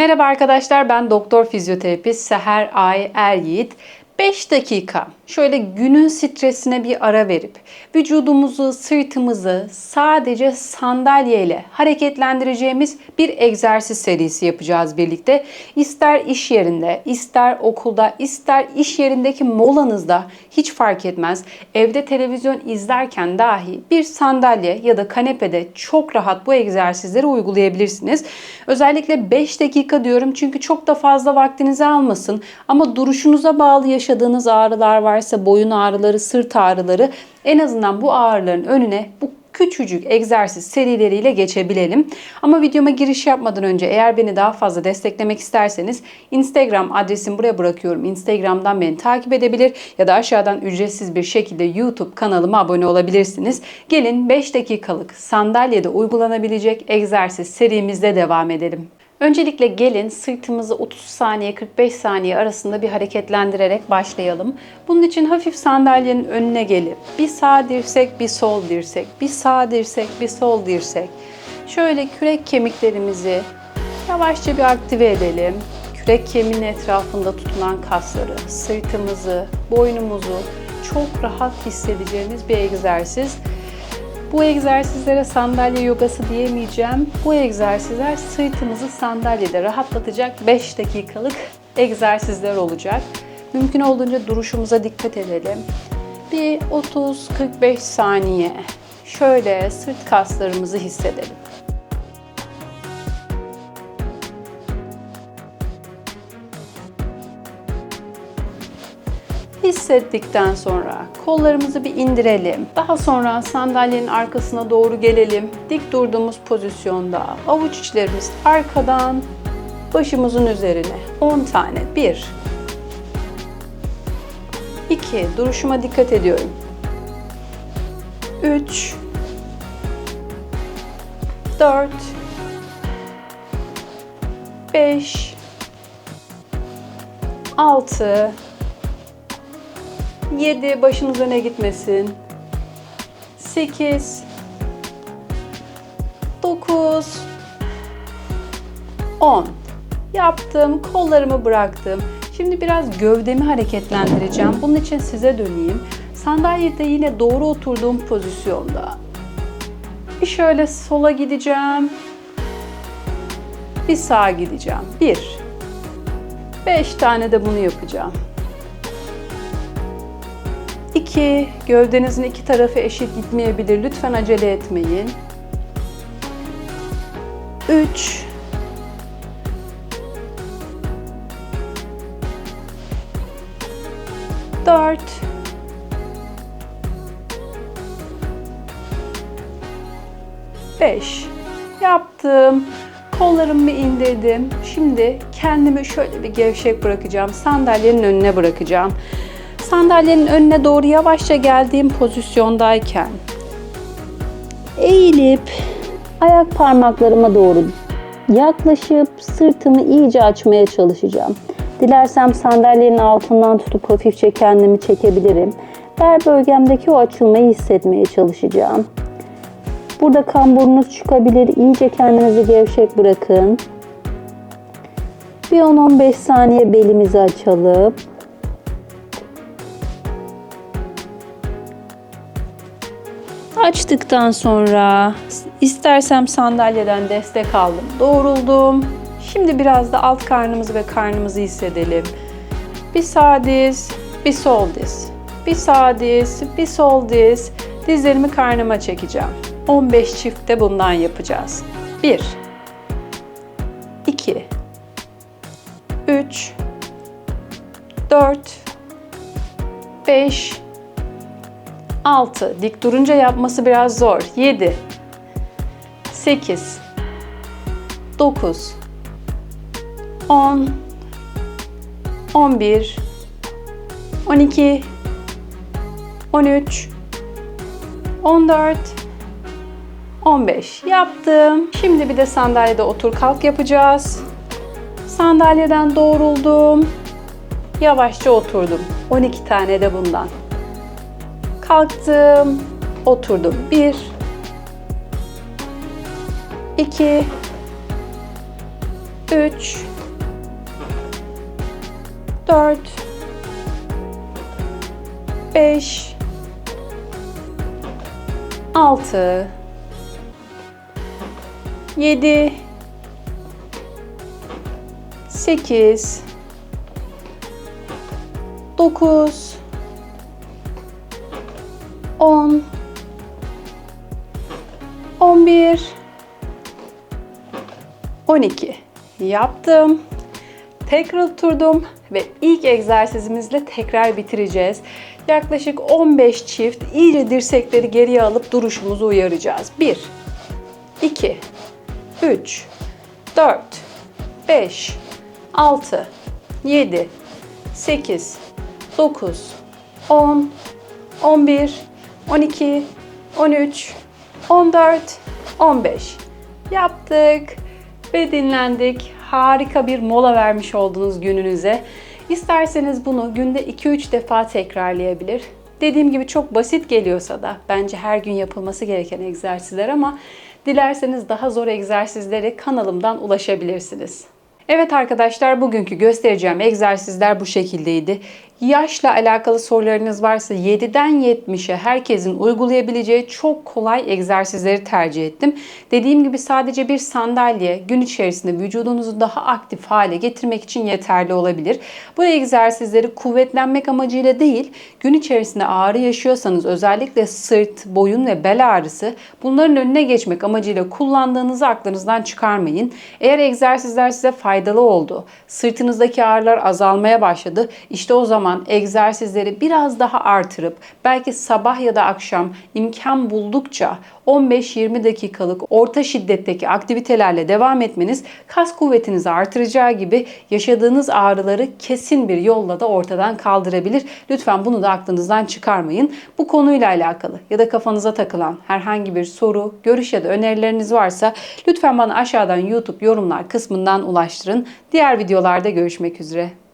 Merhaba arkadaşlar ben doktor fizyoterapist Seher Ay Er Yiğit. 5 dakika şöyle günün stresine bir ara verip vücudumuzu, sırtımızı sadece sandalyeyle hareketlendireceğimiz bir egzersiz serisi yapacağız birlikte. İster iş yerinde, ister okulda, ister iş yerindeki molanızda hiç fark etmez. Evde televizyon izlerken dahi bir sandalye ya da kanepede çok rahat bu egzersizleri uygulayabilirsiniz. Özellikle 5 dakika diyorum çünkü çok da fazla vaktinizi almasın ama duruşunuza bağlı yaşadığınız ağrılar varsa boyun ağrıları, sırt ağrıları en azından bu ağrıların önüne bu küçücük egzersiz serileriyle geçebilelim. Ama videoma giriş yapmadan önce eğer beni daha fazla desteklemek isterseniz Instagram adresimi buraya bırakıyorum. Instagram'dan beni takip edebilir ya da aşağıdan ücretsiz bir şekilde YouTube kanalıma abone olabilirsiniz. Gelin 5 dakikalık sandalyede uygulanabilecek egzersiz serimizde devam edelim. Öncelikle gelin sırtımızı 30 saniye 45 saniye arasında bir hareketlendirerek başlayalım. Bunun için hafif sandalyenin önüne gelip bir sağ dirsek bir sol dirsek, bir sağ dirsek bir sol dirsek. Şöyle kürek kemiklerimizi yavaşça bir aktive edelim. Kürek kemiğinin etrafında tutulan kasları, sırtımızı, boynumuzu çok rahat hissedeceğimiz bir egzersiz. Bu egzersizlere sandalye yogası diyemeyeceğim. Bu egzersizler sırtımızı sandalyede rahatlatacak 5 dakikalık egzersizler olacak. Mümkün olduğunca duruşumuza dikkat edelim. Bir 30-45 saniye şöyle sırt kaslarımızı hissedelim. Hissettikten sonra kollarımızı bir indirelim. Daha sonra sandalyenin arkasına doğru gelelim. Dik durduğumuz pozisyonda avuç içlerimiz arkadan başımızın üzerine 10 tane. 1 2 Duruşuma dikkat ediyorum. 3 4 5 6 7 başınız öne gitmesin. 8 9 10 Yaptım, kollarımı bıraktım. Şimdi biraz gövdemi hareketlendireceğim. Bunun için size döneyim. Sandalyede yine doğru oturduğum pozisyonda. Bir şöyle sola gideceğim. Bir sağa gideceğim. 1 5 tane de bunu yapacağım. 2. Gövdenizin iki tarafı eşit gitmeyebilir. Lütfen acele etmeyin. 3. 4. 5. Yaptım. Kollarımı indirdim. Şimdi kendimi şöyle bir gevşek bırakacağım. Sandalyenin önüne bırakacağım. Sandalyenin önüne doğru yavaşça geldiğim pozisyondayken eğilip ayak parmaklarıma doğru yaklaşıp sırtımı iyice açmaya çalışacağım. Dilersem sandalyenin altından tutup hafifçe kendimi çekebilirim. Bel bölgemdeki o açılmayı hissetmeye çalışacağım. Burada kamburunuz çıkabilir. İyice kendinizi gevşek bırakın. Bir 10-15 saniye belimizi açalım. Açtıktan sonra istersem sandalyeden destek aldım. Doğruldum. Şimdi biraz da alt karnımızı ve karnımızı hissedelim. Bir sağ diz, bir sol diz. Bir sağ diz, bir sol diz. Dizlerimi karnıma çekeceğim. 15 çift de bundan yapacağız. 1 2 3 4 5 6. Dik durunca yapması biraz zor. 7. 8. 9. 10. 11. 12. 13. 14. 15 yaptım. Şimdi bir de sandalyede otur kalk yapacağız. Sandalyeden doğruldum. Yavaşça oturdum. 12 tane de bundan. Kalktım, oturdum. Bir, iki, 3 4 5 6 7 8 9 11 12 yaptım. Tekrar oturdum ve ilk egzersizimizle tekrar bitireceğiz. Yaklaşık 15 çift iyice dirsekleri geriye alıp duruşumuzu uyaracağız. 1 2 3 4 5 6 7 8 9 10 11 12 13 14 15 yaptık ve dinlendik. Harika bir mola vermiş oldunuz gününüze. İsterseniz bunu günde 2-3 defa tekrarlayabilir. Dediğim gibi çok basit geliyorsa da bence her gün yapılması gereken egzersizler ama dilerseniz daha zor egzersizlere kanalımdan ulaşabilirsiniz. Evet arkadaşlar bugünkü göstereceğim egzersizler bu şekildeydi. Yaşla alakalı sorularınız varsa 7'den 70'e herkesin uygulayabileceği çok kolay egzersizleri tercih ettim. Dediğim gibi sadece bir sandalye gün içerisinde vücudunuzu daha aktif hale getirmek için yeterli olabilir. Bu egzersizleri kuvvetlenmek amacıyla değil, gün içerisinde ağrı yaşıyorsanız özellikle sırt, boyun ve bel ağrısı bunların önüne geçmek amacıyla kullandığınızı aklınızdan çıkarmayın. Eğer egzersizler size faydalı oldu, sırtınızdaki ağrılar azalmaya başladı, işte o zaman egzersizleri biraz daha artırıp belki sabah ya da akşam imkan buldukça 15-20 dakikalık orta şiddetteki aktivitelerle devam etmeniz kas kuvvetinizi artıracağı gibi yaşadığınız ağrıları kesin bir yolla da ortadan kaldırabilir. Lütfen bunu da aklınızdan çıkarmayın. Bu konuyla alakalı ya da kafanıza takılan herhangi bir soru, görüş ya da önerileriniz varsa lütfen bana aşağıdan YouTube yorumlar kısmından ulaştırın. Diğer videolarda görüşmek üzere.